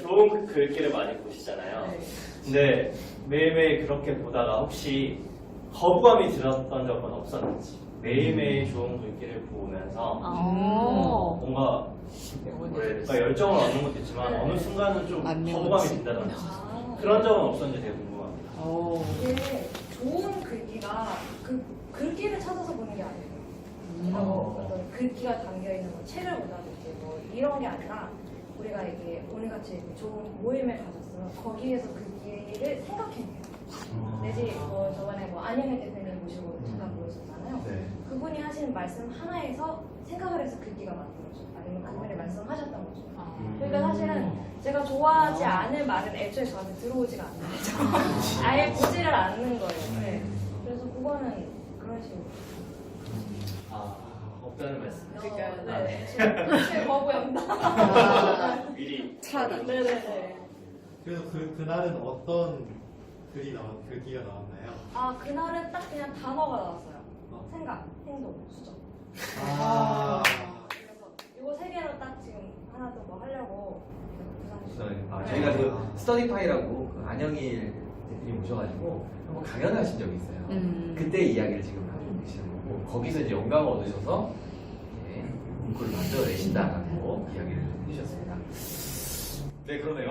좋은 글귀를 많이 보시잖아요. 네. 근데 매일매일 그렇게 보다가 혹시 거부감이 들었던 적은 없었는지 매일매일 좋은 글귀를 보면서 어. 뭔가 뭐랄까 열정을 얻는 것도 있지만 어느 순간은 좀 거부감이. 든다든지 아, 그런 적은 없었는지 되게 궁금합니다. 오. 이게 좋은 글귀가 그 글귀를 찾아서 보는 게 아니에요. 음. 뭐 어떤 글귀가 담겨 있는 뭐 책을 보다든지 뭐 이런 게 아니라 우리가 이게 오늘같이 이렇게 좋은 모임을 가졌으면 거기에서 글귀를 생각해내요. 내지 뭐 저번에 뭐 안영애 대표님 모시고 잠깐 모였었잖아요. 네. 그분이 하시는 말씀 하나에서 생각을 해서 글귀가 만들어져. 아니면 그분이 말씀하셨던 거죠. 그러니까 사실은 제가 좋아하지 않을 말은 애초에 저한테 들어오지가 않는 거죠. 아예 보지를 않는 거예요. 네. 그래서 그거는 그런 식으로. 아 없다는 말씀. 그러니까 아, 네. 제 거부합니다. 아, 미리 차단. 네네네. 그래서 그, 그날은 어떤 글이 나왔, 글귀가 나왔나요? 아 그날은 딱 그냥 단어가 나왔어요. 어. 생각, 행동, 수정. 아, 그래서 이거 세 개로 딱 지금 하나 더 뭐 하려고 부산 네. 아, 네. 저희가 그 스터디파이라고 그 안영일 대표님 오셔가지고 한번 강연을 하신 적이 있어요. 음. 그때 이야기를 지금 하고 계시는 거고 거기서 이제 영감을 얻으셔서 예, 만들어내신다라고 이야기를 해주셨습니다. 네 그러네요.